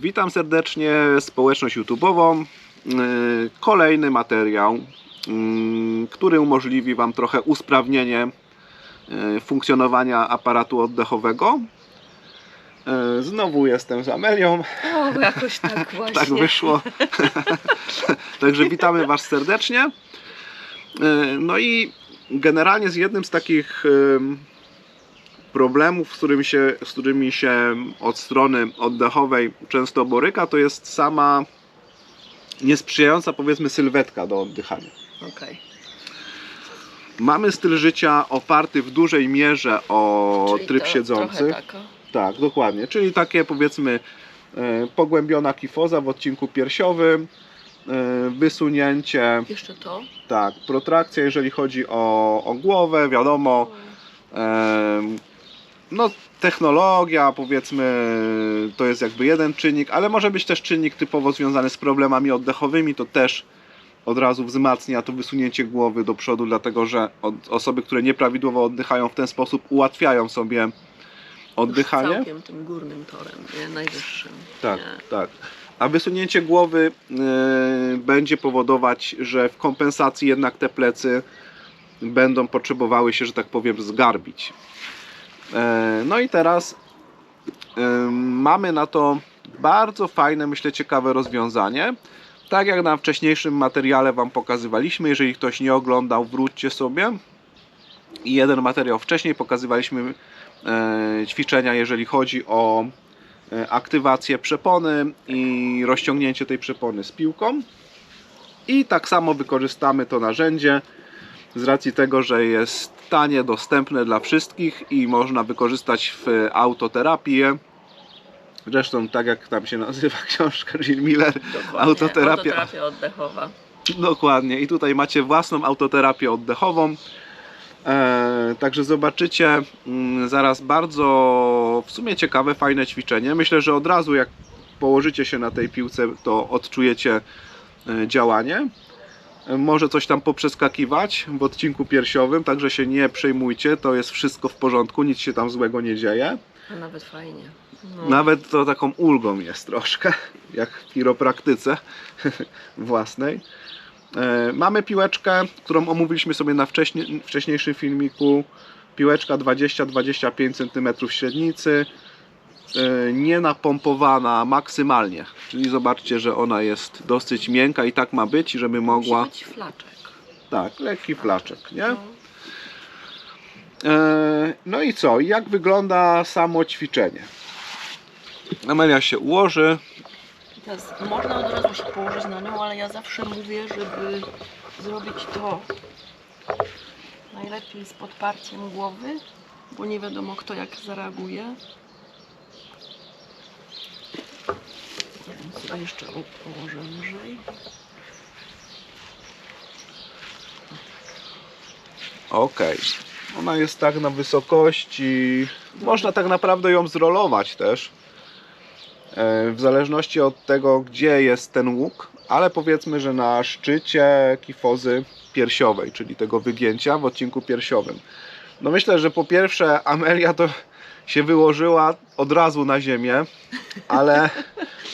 Witam serdecznie społeczność YouTube'ową. Yy, Kolejny materiał, yy, który umożliwi Wam trochę usprawnienie yy, funkcjonowania aparatu oddechowego. Yy, Znowu jestem z Amelią, O, jakoś tak właśnie. tak wyszło. Także witamy Was serdecznie. No i generalnie z jednym z takich problemów, z którymi, się, z którymi się od strony oddechowej często boryka, to jest sama niesprzyjająca powiedzmy sylwetka do oddychania. Okej. Mamy styl życia oparty w dużej mierze o Czyli tryb to siedzący. Taka. Tak, dokładnie. Czyli takie powiedzmy e, pogłębiona kifoza w odcinku piersiowym, e, wysunięcie, Jeszcze to. tak, protrakcja jeżeli chodzi o, o głowę, wiadomo, Em, No, technologia, powiedzmy, to jest jakby jeden czynnik, ale może być też czynnik typowo związany z problemami oddechowymi, to też od razu wzmacnia to wysunięcie głowy do przodu, dlatego że osoby, które nieprawidłowo oddychają w ten sposób ułatwiają sobie oddychanie. Już całkiem tym górnym torem, nie? Najwyższym. Tak, Nie. tak. A wysunięcie głowy e, będzie powodować, że w kompensacji jednak te plecy będą potrzebowały się, że tak powiem, zgarbić. E, no i teraz e, mamy na to bardzo fajne, myślę, ciekawe rozwiązanie. Tak jak na wcześniejszym materiale Wam pokazywaliśmy, jeżeli ktoś nie oglądał, wróćcie sobie. I jeden materiał wcześniej pokazywaliśmy e, ćwiczenia, jeżeli chodzi o aktywację przepony i rozciągnięcie tej przepony z piłką. I tak samo wykorzystamy to narzędzie z racji tego, że jest tanie, dostępne dla wszystkich i można wykorzystać w autoterapię. Zresztą tak jak tam się nazywa książka Jill Miller, Dokładnie. Autoterapia. Autoterapia oddechowa. Dokładnie. I tutaj macie własną autoterapię oddechową. E, także zobaczycie mm, zaraz bardzo w sumie ciekawe, fajne ćwiczenie. Myślę, że od razu jak położycie się na tej piłce, to odczujecie e, działanie. Może coś tam poprzeskakiwać w odcinku piersiowym, także się nie przejmujcie, to jest wszystko w porządku, nic się tam złego nie dzieje. A nawet fajnie. No. Nawet to taką ulgą jest troszkę, jak w chiropraktyce własnej. E, Mamy piłeczkę, którą omówiliśmy sobie na wcześnie, wcześniejszym filmiku. Piłeczka 20-25 cm średnicy, nie napompowana maksymalnie. Czyli zobaczcie, że ona jest dosyć miękka i tak ma być, żeby mogła. Musi być flaczek. Tak, lekki flaczek, nie? No. E, No i co? Jak wygląda samo ćwiczenie? Amelia się ułoży. Teraz można od razu się położyć na nią, ale ja zawsze mówię, żeby zrobić to najlepiej z podparciem głowy, bo nie wiadomo kto jak zareaguje. Sobie jeszcze położę wyżej. Okej. Ona jest tak na wysokości. Można tak naprawdę ją zrolować też. E, W zależności od tego, gdzie jest ten łuk, ale powiedzmy, że na szczycie kifozy piersiowej, czyli tego wygięcia w odcinku piersiowym. No myślę, że po pierwsze Amelia to się wyłożyła od razu na ziemię, ale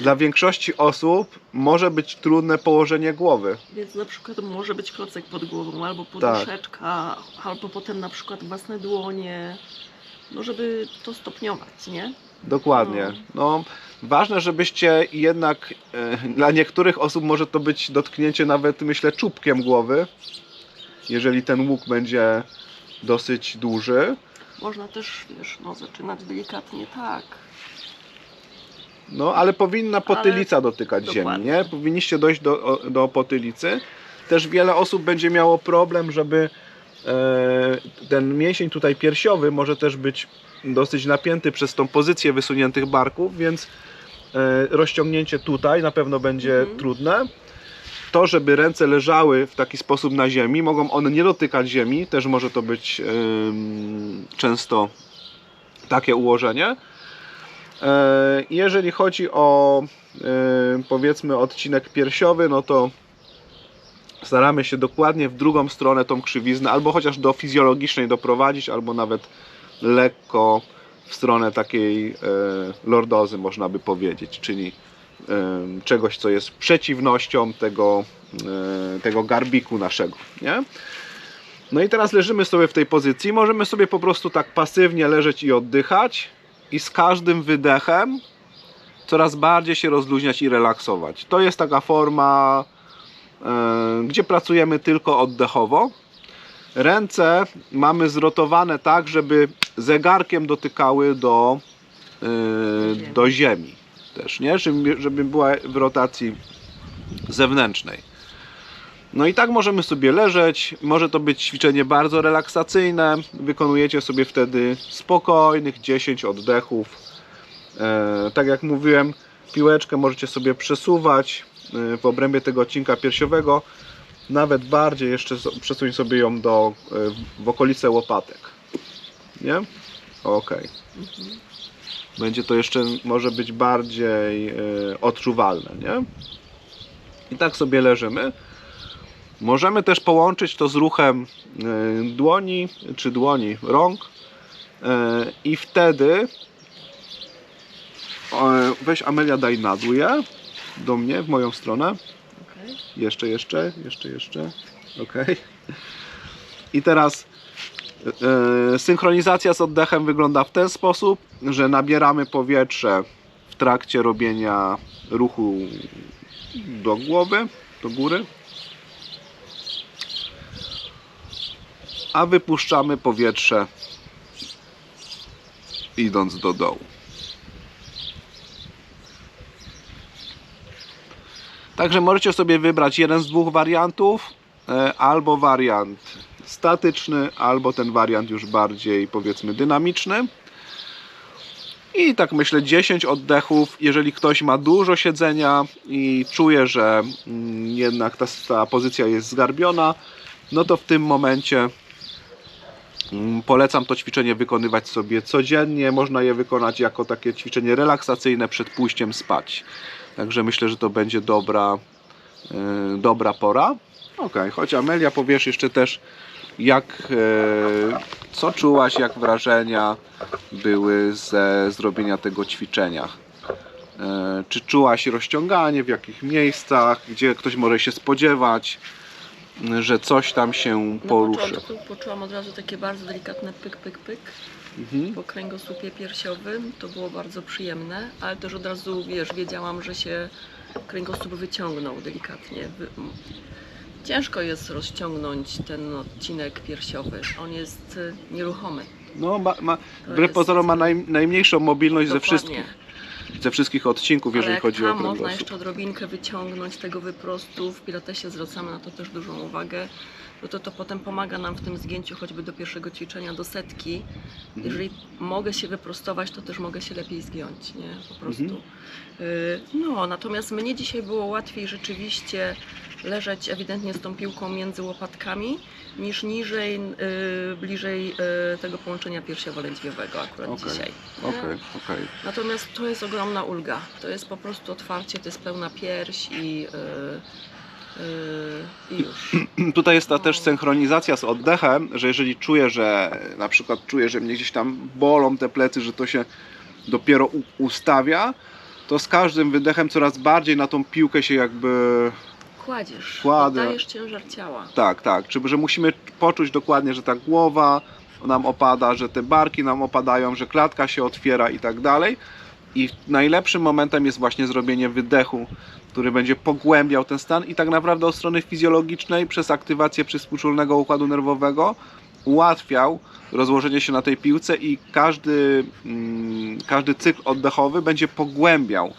dla większości osób może być trudne położenie głowy. Więc na przykład może być klocek pod głową, albo Tak. poduszeczka, albo potem na przykład własne dłonie. No żeby to stopniować, nie? Dokładnie. No, ważne, żebyście jednak e, dla niektórych osób może to być dotknięcie nawet myślę czubkiem głowy, jeżeli ten łuk będzie dosyć duży. Można też, wiesz, no zaczynać delikatnie tak. No, ale powinna potylica dotykać ziemi, dokładnie. nie? Powinniście dojść do, o- do potylicy. Też wiele osób będzie miało problem, żeby e, ten mięsień tutaj piersiowy może też być dosyć napięty przez tą pozycję wysuniętych barków, więc e, rozciągnięcie tutaj na pewno będzie Mhm. trudne. To, żeby ręce leżały w taki sposób na ziemi, mogą one nie dotykać ziemi, też może to być em, często takie ułożenie. E, Jeżeli chodzi o e, powiedzmy odcinek piersiowy, no to staramy się dokładnie w drugą stronę tą krzywiznę, albo chociaż do fizjologicznej doprowadzić, albo nawet lekko w stronę takiej e, lordozy, można by powiedzieć, czyli czegoś, co jest przeciwnością tego, e, tego garbiku naszego, nie? No i teraz leżymy sobie w tej pozycji, możemy sobie po prostu tak pasywnie leżeć i oddychać i z każdym wydechem coraz bardziej się rozluźniać i relaksować. To jest taka forma, e, gdzie pracujemy tylko oddechowo. Ręce mamy zrotowane tak, żeby zegarkiem dotykały do, e, do ziemi też, nie? Żeby, żeby była w rotacji zewnętrznej. No i tak możemy sobie leżeć. Może to być ćwiczenie bardzo relaksacyjne. Wykonujecie sobie wtedy spokojnych 10 oddechów. E, tak jak mówiłem, piłeczkę możecie sobie przesuwać e, w obrębie tego odcinka piersiowego. Nawet bardziej jeszcze przesuń sobie ją do, e, w okolice łopatek. Nie? Ok. Mhm. Będzie to jeszcze może być bardziej e, odczuwalne, nie? I tak sobie leżymy. Możemy też połączyć to z ruchem e, dłoni czy dłoni rąk e, i wtedy weź Amelia daj na dół je do mnie, w moją stronę. Okej. Jeszcze, jeszcze, jeszcze, jeszcze. Ok. I teraz synchronizacja z oddechem wygląda w ten sposób, że nabieramy powietrze w trakcie robienia ruchu do głowy, do góry. A wypuszczamy powietrze idąc do dołu. Także możecie sobie wybrać jeden z dwóch wariantów, e, albo wariant statyczny, albo ten wariant już bardziej powiedzmy dynamiczny. I tak myślę 10 oddechów, jeżeli ktoś ma dużo siedzenia i czuje, że mm, jednak ta, ta pozycja jest zgarbiona, no to w tym momencie mm, polecam to ćwiczenie wykonywać sobie codziennie. Można je wykonać jako takie ćwiczenie relaksacyjne przed pójściem spać. Także myślę, że to będzie dobra, e, dobra pora. Ok, choć Amelia powiesz jeszcze też, jak, e, co czułaś, jak wrażenia były ze zrobienia tego ćwiczenia. E, czy czułaś rozciąganie, w jakich miejscach, gdzie ktoś może się spodziewać, że coś tam się Na poruszy. początku poczułam od razu takie bardzo delikatne pyk, pyk, pyk Mhm. po kręgosłupie piersiowym. To było bardzo przyjemne, ale też od razu, wiesz, wiedziałam, że się kręgosłup wyciągnął delikatnie. Ciężko jest rozciągnąć ten odcinek piersiowy. On jest y, nieruchomy. No, ma, ma, wbrew pozorom ma naj, najmniejszą mobilność ze Dokładnie. wszystkich, ze wszystkich odcinków, jeżeli chodzi o tam można kręgosłup. jeszcze odrobinkę wyciągnąć tego wyprostu, w pilatesie zwracamy na to też dużą uwagę, no to to potem pomaga nam w tym zgięciu choćby do pierwszego ćwiczenia, do setki. Mhm. Jeżeli mogę się wyprostować, to też mogę się lepiej zgiąć, nie? Po prostu. Mhm. No, natomiast mnie dzisiaj było łatwiej rzeczywiście leżeć ewidentnie z tą piłką między łopatkami, niż niżej, y, bliżej y, tego połączenia piersiowo-lędźwiowego akurat Okej. dzisiaj. Okej, okej. Natomiast to jest ogromna ulga. To jest po prostu otwarcie, to jest pełna pierś i, yy, yy, i już. Tutaj jest ta też synchronizacja z oddechem, że jeżeli czuję, że na przykład czuję, że mnie gdzieś tam bolą te plecy, że to się dopiero ustawia, to z każdym wydechem coraz bardziej na tą piłkę się jakby Kładziesz, Kładę. oddajesz ciężar ciała. Tak, tak. Czy, że musimy poczuć dokładnie, że ta głowa nam opada, że te barki nam opadają, że klatka się otwiera i tak dalej. I najlepszym momentem jest właśnie zrobienie wydechu, który będzie pogłębiał ten stan i tak naprawdę od strony fizjologicznej przez aktywację przyspółczulnego układu nerwowego ułatwiał rozłożenie się na tej piłce i każdy, mm, każdy cykl oddechowy będzie pogłębiał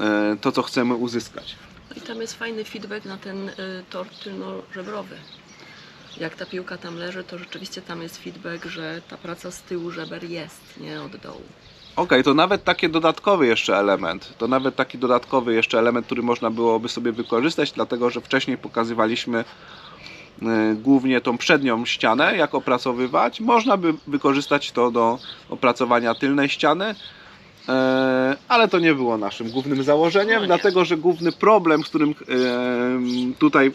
e, to, co chcemy uzyskać. No I tam jest fajny feedback na ten y, tor tylno-żebrowy. Jak ta piłka tam leży, to rzeczywiście tam jest feedback, że ta praca z tyłu żeber jest, nie od dołu. Okej, to nawet taki dodatkowy jeszcze element, to nawet taki dodatkowy jeszcze element, który można byłoby sobie wykorzystać, dlatego że wcześniej pokazywaliśmy y, głównie tą przednią ścianę, jak opracowywać. Można by wykorzystać to do opracowania tylnej ściany, e, ale to nie było naszym głównym założeniem, No dlatego że główny problem, z którym e, tutaj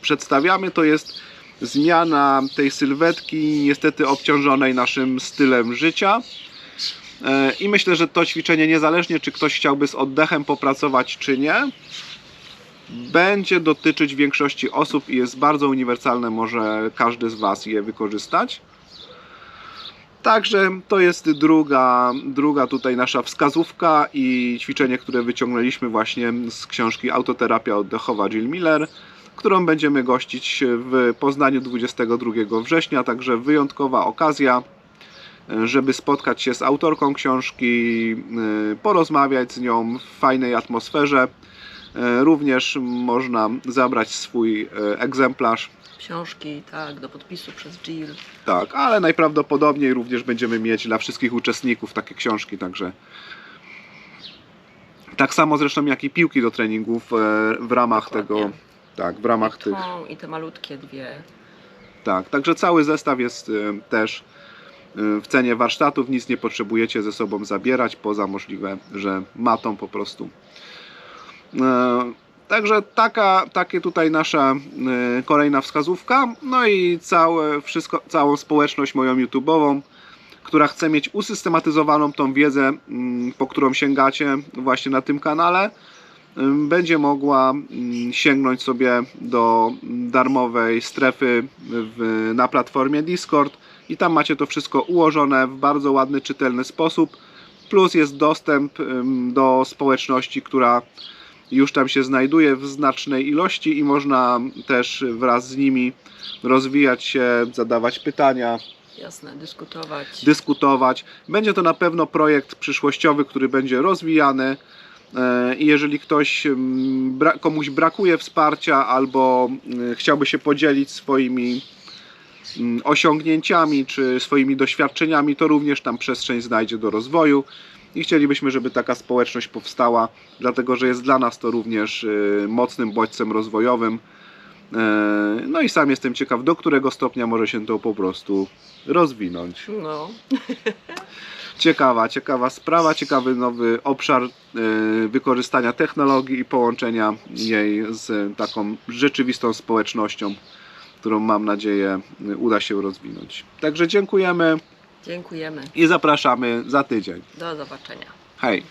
przedstawiamy, to jest zmiana tej sylwetki, niestety obciążonej naszym stylem życia. E, I myślę, że to ćwiczenie, niezależnie czy ktoś chciałby z oddechem popracować, czy nie, będzie dotyczyć większości osób i jest bardzo uniwersalne, może każdy z Was je wykorzystać. Także to jest druga, druga tutaj nasza wskazówka i ćwiczenie, które wyciągnęliśmy właśnie z książki Autoterapia oddechowa Jill Miller, którą będziemy gościć w Poznaniu 22 września, także wyjątkowa okazja, żeby spotkać się z autorką książki, y, porozmawiać z nią w fajnej atmosferze. Y, Również można zabrać swój y, egzemplarz Książki, tak, do podpisu przez Jill. tak, ale najprawdopodobniej również będziemy mieć dla wszystkich uczestników takie książki, także tak samo zresztą jak i piłki do treningów e, w ramach Dokładnie. tego, tak, w ramach tych, Tą i te malutkie dwie. tak, także cały zestaw jest e, też w cenie warsztatów, nic nie potrzebujecie ze sobą zabierać, poza możliwe, że matą po prostu. E, Także taka, takie tutaj nasza e, kolejna wskazówka. No i całe, wszystko, całą społeczność moją YouTube'ową, która chce mieć usystematyzowaną tą wiedzę, mm, po którą sięgacie właśnie na tym kanale, ym, będzie mogła mm, sięgnąć sobie do darmowej strefy w, na platformie Discord i tam macie to wszystko ułożone w bardzo ładny, czytelny sposób. Plus jest dostęp do społeczności, która już tam się znajduje w znacznej ilości i można też wraz z nimi rozwijać się, zadawać pytania, Jasne, dyskutować. dyskutować. Będzie to na pewno projekt przyszłościowy, który będzie rozwijany. E, I jeżeli ktoś komuś brakuje wsparcia albo mm, chciałby się podzielić swoimi osiągnięciami czy swoimi doświadczeniami, to również tam przestrzeń znajdzie do rozwoju. I chcielibyśmy, żeby taka społeczność powstała, dlatego że jest dla nas to również y, mocnym bodźcem rozwojowym. E, No i sam jestem ciekaw, do którego stopnia może się to po prostu rozwinąć. No, Ciekawa, ciekawa sprawa, ciekawy nowy obszar e, wykorzystania technologii i połączenia jej z taką rzeczywistą społecznością, którą mam nadzieję e, uda się rozwinąć. Także dziękujemy dziękujemy. i zapraszamy za tydzień. Do zobaczenia. Hej!